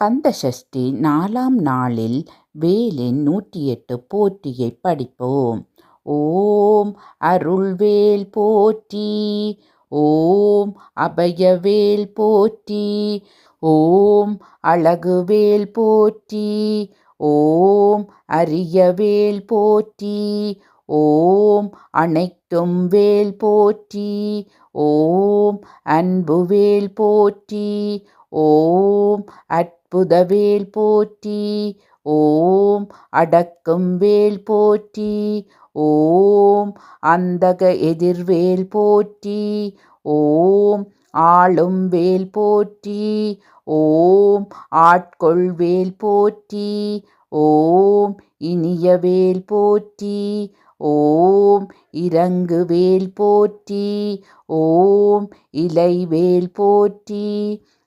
கந்த சஷ்டி நாலாம் நாளில் வேலின் நூற்றி எட்டு போற்றியை படிப்போம். ஓம் அருள்வேல் போற்றி ஓம் அபயவேல் போற்றி ஓம் அழகுவேல் போற்றி ஓம் அரியவேல் போற்றி ஓம் அனைத்தும் வேல் போற்றி ஓம் அன்புவேல் போற்றி ஓம் அற்புதவேல் போற்றி ஓம் அடக்கும் வேல் போற்றி ஓம் அந்தக எதிர்வேல் போற்றி ஓம் ஆளும் வேல் போற்றி ஓம் ஆட்கொள் வேல் போற்றி ஓம் இனிய வேல் போற்றி ஓம் இறங்கு வேல் போற்றி ஓம் இலைவேல் போற்றி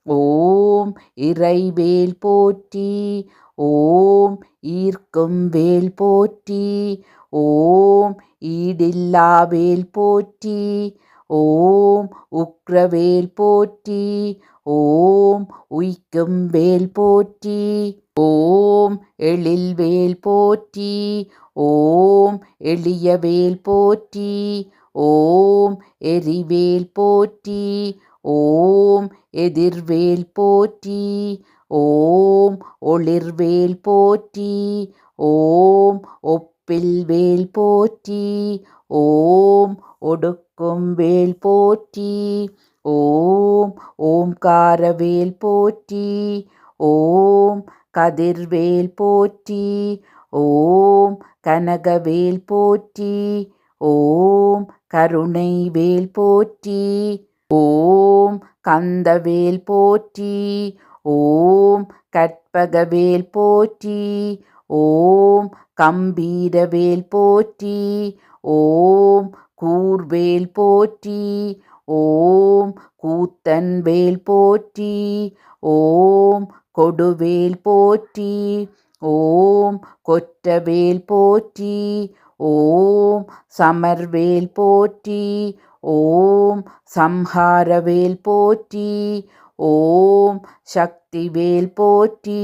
ஓம் இறைவேல் போற்றி ஓம் ஈர்க்கும் வேல் போற்றி ஓம் ஈடில்லா வேல் போற்றி ஓம் உக்ரவேல் போற்றி ஓம் உய்க்கும் வேல் போற்றி ஓம் எழில் வேல் போற்றி ஓம் எளியவேல் போற்றி ஓம் எரிவேல் போற்றி ஓம் எதிர்வேல் போற்றி ஓம் ஒளிர்வேல் போற்றி ஓம் ஒப்பில் வேல் போற்றி ஓம் ஒடுக்கும் வேல் போற்றி ஓம் ஓம்காரவேல் போற்றி ஓம் கதிர்வேல் போற்றி ஓம் கனகவேல் போற்றி ஓம் கருணை வேல் போற்றி ஓம் கந்தவேல் போற்றி ஓம் கற்பகவேல் போற்றி ஓம் கம்பீரவேல் போற்றி ஓம் கூர்வேல் போற்றி ஓம் கூத்தன் வேல் போற்றி ஓம் கொடுவேல் போற்றி ஓம் கொற்றவேல் போற்றி ஓம் சமர்வேல் போற்றி ஓம் சம்ஹாரவேல் போற்றி ஓம் சக்திவேல் போற்றி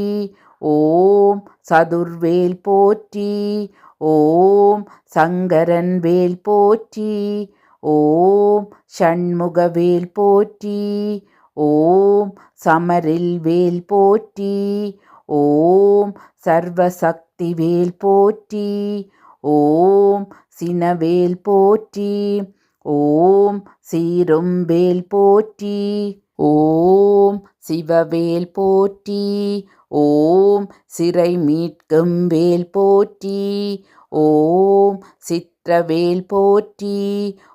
ஓம் சதுர்வேல் போற்றி ஓம் சங்கரன் வேல் போற்றி ஓம் ஷண்முகவேல் போற்றி ஓம் சமரில் வேல் போற்றி ஓம் சர்வசக்தி வேல் போற்றி ஓம் சினவேல் போற்றி ஓம் சீரும்பேல் போற்றி ஓம் சிவவேல் போற்றி ஓம் சிறை மீட்கும் வேல் போற்றி ஓம் சித்திரவேல் போற்றி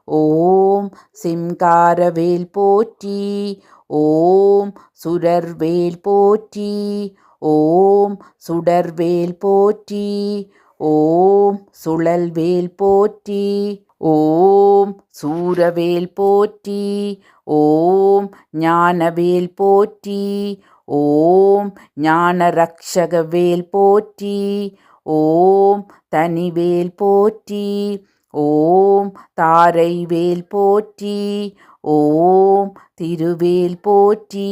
ஓம் சிம்காரவேல் போற்றி ஓம் சுடர்வேல் போற்றி ஓம் சுடர்வேல் போற்றி ஓம் சுழல்வேல் போற்றி. ஓம் சூரவேல் போற்றி ஓம் ஞானவேல் போற்றி ஓம் ஞானரக்ஷகவேல் போற்றி ஓம் தனிவேல் போற்றி ஓம் தாரைவேல் போற்றி ஓம் திருவேல் போற்றி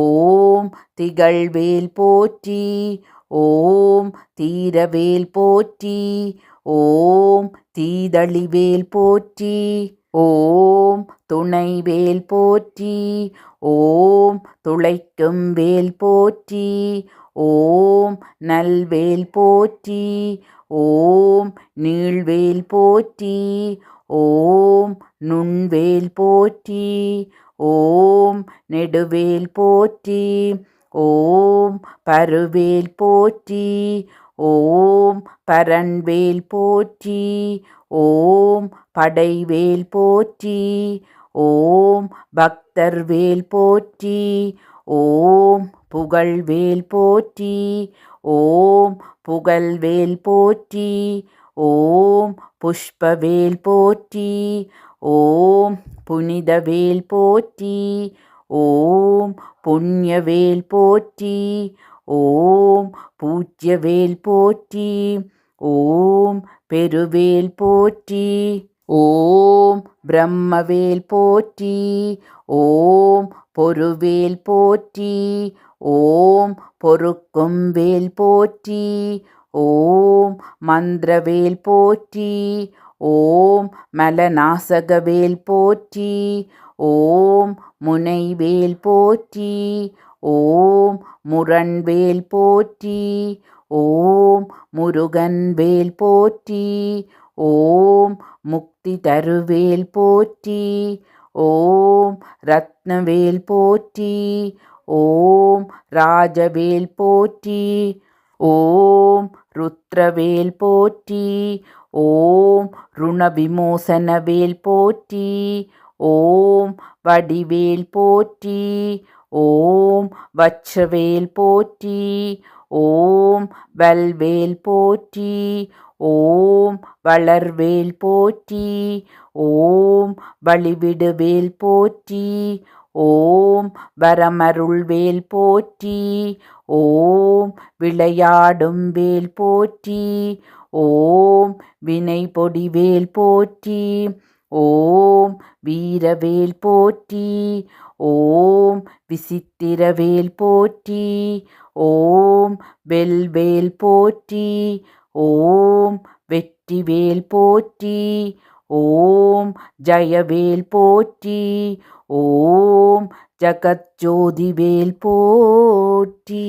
ஓம் திகழ்வேல் போற்றி ஓம் தீரவேல் போற்றி ஓம் தீதளிவேல் போற்றி ஓம் துணைவேல் போற்றி ஓம் துளைக்கும் வேல் போற்றி ஓம் நல்வேல் போற்றி ஓம் நீழ்வேல் போற்றி ஓம் நுண்வேல் போற்றி ஓம் நெடுவேல் போற்றி ஓம் பருவேல் போற்றி ஓம் பரன்வேல் போற்றி ஓம் படைவேல் போற்றி ஓம் பக்தர்வேல் போற்றி ஓம் புகழ்வேல் போற்றி ஓம் புகழ்வேல் போற்றி ஓம் புஷ்பவேல் போற்றி ஓம் புனிதவேல் போற்றி ஓம் புண்ணியவேல் போற்றி ஓம் பூஜ்யவேல் போற்றி ஓம் பெருவேல் போற்றி ஓம் பிரம்மவேல் போற்றி ஓம் பொருவேல் போற்றி ஓம் பொறுக்கும் வேல் போற்றி ஓம் மந்திரவேல் போற்றி ஓம் மலநாசகவேல் போற்றி ஓம் முனைவேல் போற்றி ஓம் முரண்வேல் போற்றி ஓம் முருகன்வேல் போற்றி ஓம் முக்தி தருவேல் போற்றி ஓம் ரத்னவேல் போற்றி ஓம் ராஜவேல் போற்றி ஓம் ருத்ரவேல் போற்றி ஓம் ருணவிமோசனவேல் போற்றி ஓம் வடிவேல் போற்றி ஓம் வச்சவேல் போற்றி ஓம் வல்வேல் போற்றி ஓம் வளர்வேல் போற்றி ஓம் வழிவிடுவேல் போற்றி ஓம் வரமருள்வேல் போற்றி ஓம் விளையாடும் வேல் போற்றி ஓம் வினை பொடிவேல் போற்றி ஓம் வீரவேல் போற்றி ஓம் விசித்திரவேல் போற்றி ஓம் வெல்வேல் போற்றி ஓம் வெற்றிவேல் போற்றி ஓம் ஜயவேல் போற்றி ஓம் ஜகஜோதிவேல் போற்றி.